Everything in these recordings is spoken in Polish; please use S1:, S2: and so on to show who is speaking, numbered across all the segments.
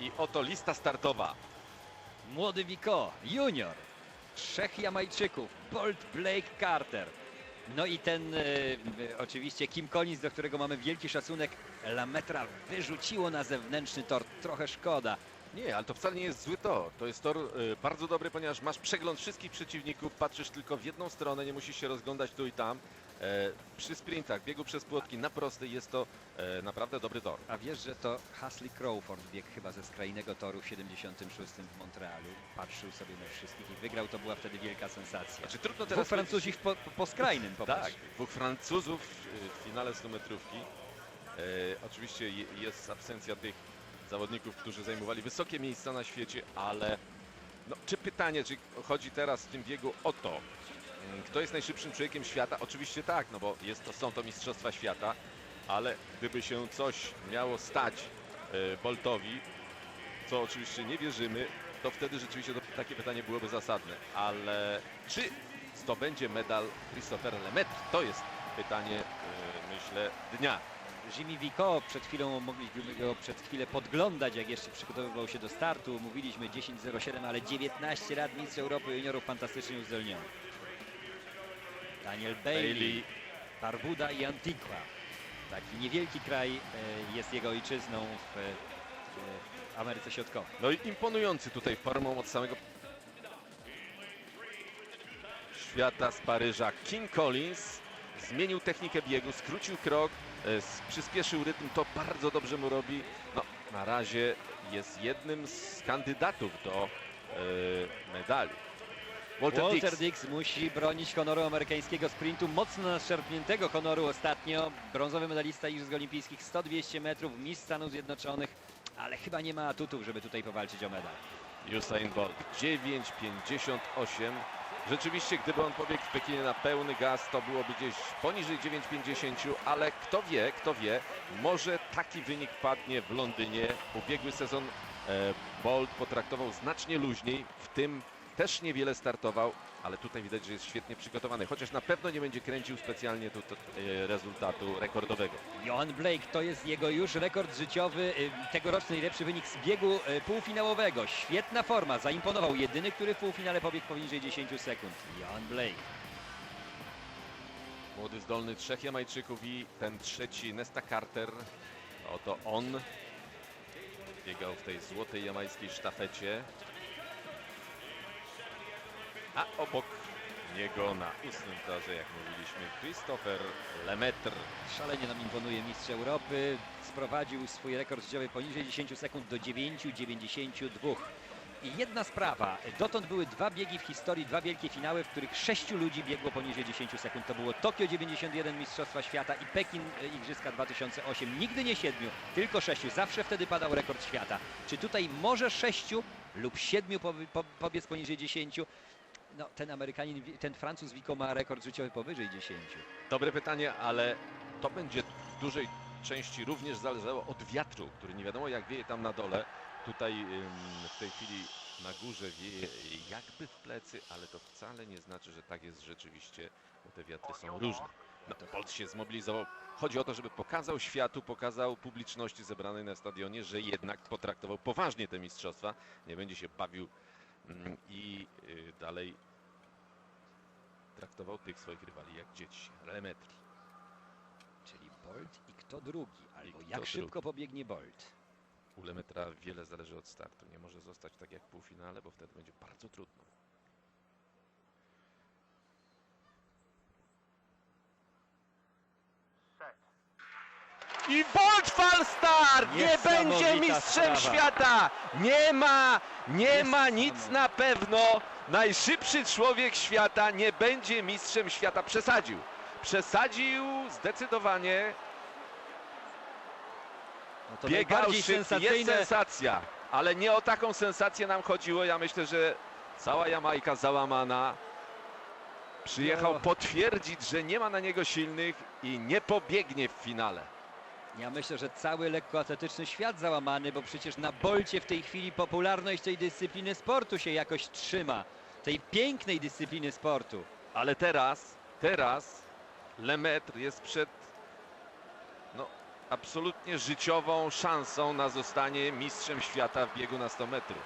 S1: I oto lista startowa.
S2: Młody Wiko, junior, trzech Jamajczyków, Bolt, Blake, Carter. No i ten e, e, oczywiście Kim Collins, do którego mamy wielki szacunek. Lametra wyrzuciło na zewnętrzny tor, trochę szkoda.
S1: Nie, ale to wcale nie jest zły tor. To jest tor y, bardzo dobry, ponieważ masz przegląd wszystkich przeciwników, patrzysz tylko w jedną stronę, nie musisz się rozglądać tu i tam. E, przy sprintach, biegu przez płotki na prostej jest to e, naprawdę dobry tor.
S2: A wiesz, że to Hasley Crawford biegł chyba ze skrajnego toru w 76 w Montrealu. Patrzył sobie na wszystkich i wygrał, to była wtedy wielka sensacja.
S1: Znaczy trudno
S2: Dwóch
S1: teraz
S2: Francuzi po, po, po skrajnym popatrz.
S1: Tak, dwóch Francuzów y, w finale 100 metrówki. E, oczywiście je- jest absencja tych zawodników, którzy zajmowali wysokie miejsca na świecie, ale no, czy pytanie, czy chodzi teraz w tym biegu o to, kto jest najszybszym człowiekiem świata? Oczywiście tak, no bo jest to, są to Mistrzostwa Świata, ale gdyby się coś miało stać e, Boltowi, co oczywiście nie wierzymy, to wtedy rzeczywiście to, takie pytanie byłoby zasadne. Ale czy zdobędzie medal Christopher Lemaitre? To jest pytanie, e, myślę, dnia.
S2: Jimmy Vico, przed chwilą mogliśmy go przed chwilę podglądać, jak jeszcze przygotowywał się do startu. Mówiliśmy 10.07, ale 19 lat mistrz Europy juniorów fantastycznie uzdolniony. Daniel Bailey,
S1: Bailey.
S2: Barbuda i Antigua. Taki niewielki kraj e, jest jego ojczyzną w, e, w Ameryce Środkowej.
S1: No i imponujący tutaj formą od samego świata z Paryża. King Collins zmienił technikę biegu, skrócił krok, e, przyspieszył rytm, to bardzo dobrze mu robi. No, na razie jest jednym z kandydatów do medali. Walter,
S2: Walter
S1: Dix.
S2: Dix musi bronić honoru amerykańskiego sprintu, mocno naszczerpniętego honoru ostatnio. Brązowy medalista Igrzysk Olimpijskich 100-200 metrów, mistrz Stanów Zjednoczonych, ale chyba nie ma atutów, żeby tutaj powalczyć o medal.
S1: Usain Bolt 9,58. Rzeczywiście, gdyby on pobiegł w Pekinie na pełny gaz, to byłoby gdzieś poniżej 9,50, ale kto wie, kto wie, może taki wynik padnie w Londynie. Ubiegły sezon e, Bolt potraktował znacznie luźniej, w tym też niewiele startował, ale tutaj widać, że jest świetnie przygotowany, chociaż na pewno nie będzie kręcił specjalnie tu, tu, e, rezultatu rekordowego.
S2: Johan Blake to jest jego już rekord życiowy, y, tegoroczny najlepszy wynik z biegu y, półfinałowego. Świetna forma, zaimponował. Jedyny, który w półfinale pobiegł poniżej 10 sekund. Johan Blake.
S1: Młody, zdolny trzech Jamajczyków i ten trzeci Nesta Carter. Oto on biegał w tej złotej jamańskiej sztafecie. A obok niego na ósmym torze, jak mówiliśmy, Christopher Lemaitre.
S2: Szalenie nam imponuje mistrz Europy. Sprowadził swój rekord życiowy poniżej 10 sekund do 9,92. I jedna sprawa. Dotąd były dwa biegi w historii, dwa wielkie finały, w których sześciu ludzi biegło poniżej 10 sekund. To było Tokio 91 Mistrzostwa Świata i Pekin Igrzyska 2008. Nigdy nie siedmiu, tylko sześciu. Zawsze wtedy padał rekord świata. Czy tutaj może sześciu lub siedmiu pobiec poniżej 10? No, ten Amerykanin, ten Francuz Wiko ma rekord życiowy powyżej 10.
S1: Dobre pytanie, ale to będzie w dużej części również zależało od wiatru, który nie wiadomo jak wieje tam na dole. Tutaj w tej chwili na górze wieje jakby w plecy, ale to wcale nie znaczy, że tak jest rzeczywiście, bo te wiatry są różne. No, Bolt się zmobilizował. Chodzi o to, żeby pokazał światu, pokazał publiczności zebranej na stadionie, że jednak potraktował poważnie te mistrzostwa. Nie będzie się bawił i y, dalej traktował tych swoich rywali jak dzieci. Lemaitre.
S2: Czyli Bolt i kto drugi, albo
S1: kto
S2: jak
S1: drugi.
S2: szybko pobiegnie Bolt.
S1: U Lemetra wiele zależy od startu. Nie może zostać tak jak w półfinale, bo wtedy będzie bardzo trudno. I Bolt Falstart! Nie będzie mistrzem
S2: sprawa.
S1: świata! Nie ma, nie ma nic na pewno. Najszybszy człowiek świata nie będzie mistrzem świata. Przesadził. Przesadził zdecydowanie.
S2: No to
S1: Biegał szybki, jest sensacja, ale nie o taką sensację nam chodziło. Ja myślę, że cała Jamajka załamana. Przyjechał
S2: No.
S1: potwierdzić, że nie ma na niego silnych i nie pobiegnie w finale.
S2: Ja myślę, że cały lekkoatletyczny świat załamany, bo przecież na Bolcie w tej chwili popularność tej dyscypliny sportu się jakoś trzyma. Tej pięknej dyscypliny sportu.
S1: Ale teraz, teraz Lemaitre jest przed no, absolutnie życiową szansą na zostanie mistrzem świata w biegu na 100 metrów.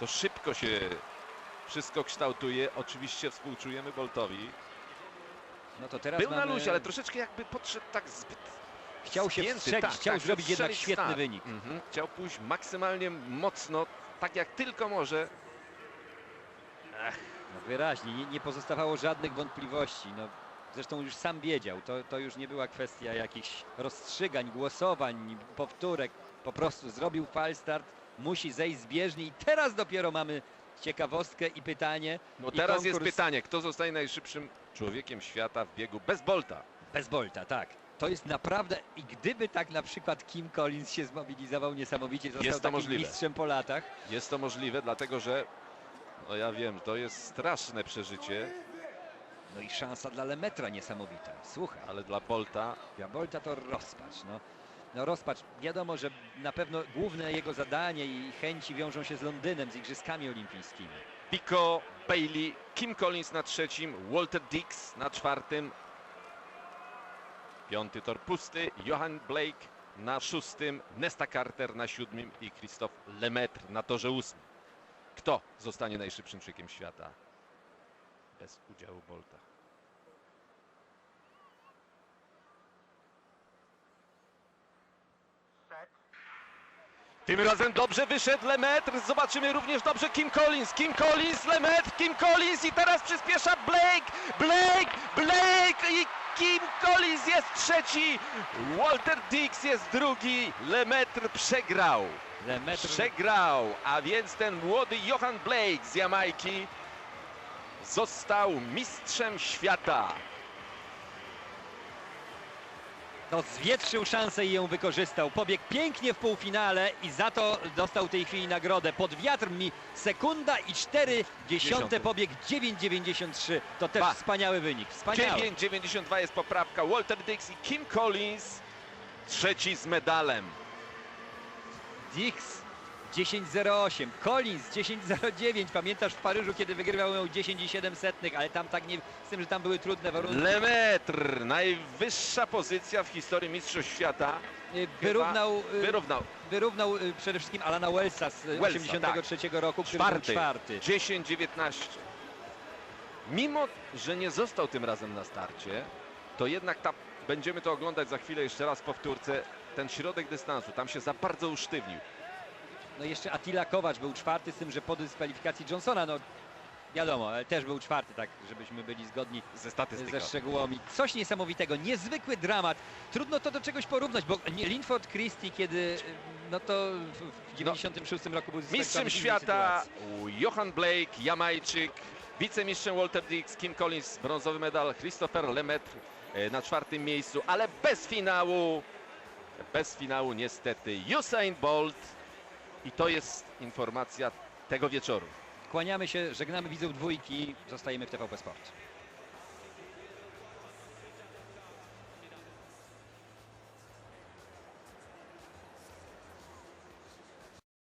S1: To szybko się wszystko kształtuje. Oczywiście współczujemy Boltowi.
S2: No to teraz
S1: Był na
S2: mamy...
S1: luzie, ale troszeczkę jakby podszedł tak zbyt
S2: Chciał się wstrzelić,
S1: tak,
S2: chciał
S1: tak,
S2: zrobić jednak świetny
S1: start.
S2: wynik.
S1: Mhm. Chciał pójść maksymalnie mocno, tak jak tylko może.
S2: No wyraźnie, nie, nie pozostawało żadnych wątpliwości. No, zresztą już sam wiedział, to, to już nie była kwestia jakichś rozstrzygań, głosowań, powtórek. Po prostu zrobił falstart, musi zejść z bieżni i teraz dopiero mamy ciekawostkę i pytanie.
S1: No
S2: I
S1: teraz jest
S2: konkurs-
S1: pytanie, kto zostaje najszybszym człowiekiem świata w biegu bez Bolta?
S2: Bez Bolta, tak. To jest naprawdę, i gdyby tak na przykład Kim Collins się zmobilizował niesamowicie, został
S1: Jest to
S2: takim
S1: możliwe.
S2: mistrzem po latach,
S1: Jest to możliwe, dlatego że no ja wiem, to jest straszne przeżycie,
S2: no i szansa dla Lemetra niesamowita. Słuchaj.
S1: ale dla Bolta
S2: Dla Bolta to rozpacz. No. No rozpacz, wiadomo, że na pewno główne jego zadanie i chęci wiążą się z Londynem, z Igrzyskami Olimpijskimi.
S1: Pico, Bailey, Kim Collins na trzecim, Walter Dix na czwartym, piąty tor pusty, Johan Blake na szóstym, Nesta Carter na siódmym i Christophe Lemaitre na torze ósmym. Kto zostanie najszybszym człowiekiem świata bez udziału Bolta? Tym razem dobrze wyszedł Lemaitre. Zobaczymy również dobrze Kim Collins. Kim Collins, Lemaitre, Kim Collins i teraz przyspiesza Blake, Blake, Blake i Kim Collins jest trzeci. Walter Dix jest drugi. Lemaitre przegrał.
S2: Lemetr
S1: Przegrał, a więc ten młody Johan Blake z Jamajki został mistrzem świata.
S2: No, zwietrzył szansę i ją wykorzystał. Pobiegł pięknie w półfinale i za to dostał w tej chwili nagrodę. Pod wiatr mi sekunda i 4 dziesiąte
S1: Dziesiąte.
S2: pobieg 9,93. To też
S1: Ba.
S2: wspaniały wynik. Wspaniały.
S1: 9,92 jest poprawka. Walter Dix i Kim Collins trzeci z medalem.
S2: Dix 10.08, Collins 10.09. Pamiętasz w Paryżu, kiedy wygrywał ją 10,7, ale tam tak nie, z tym, że tam były trudne warunki.
S1: Lemaitre, najwyższa pozycja w historii Mistrzostw Świata.
S2: Y, Wyrównał, y,
S1: Wyrównał.
S2: wyrównał y, przede wszystkim Alana Wellsa z y,
S1: Wellsa,
S2: 83 roku, który był
S1: Czwarty.
S2: czwarty.
S1: 10-19. Mimo, że nie został tym razem na starcie, to jednak ta, będziemy to oglądać za chwilę jeszcze raz powtórce. Ten środek dystansu, tam się za bardzo usztywnił.
S2: No jeszcze Attila Kowacz był czwarty, z tym, że po dyskwalifikacji Johnsona, no wiadomo, ale też był czwarty, tak żebyśmy byli zgodni
S1: Ze statystyką.
S2: ze szczegółami. Coś niesamowitego, niezwykły dramat. Trudno to do czegoś porównać, bo Linford Christie, kiedy no to w- w 96 roku był
S1: Mistrzem świata. Johan Blake, Jamajczyk, wicemistrzem Walter Dix, Kim Collins, brązowy medal, Christopher Lemaitre e, na czwartym miejscu, ale bez finału, bez finału niestety Usain Bolt i to jest informacja tego wieczoru.
S2: Kłaniamy się, żegnamy widzów dwójki, zostajemy w TVP Sport.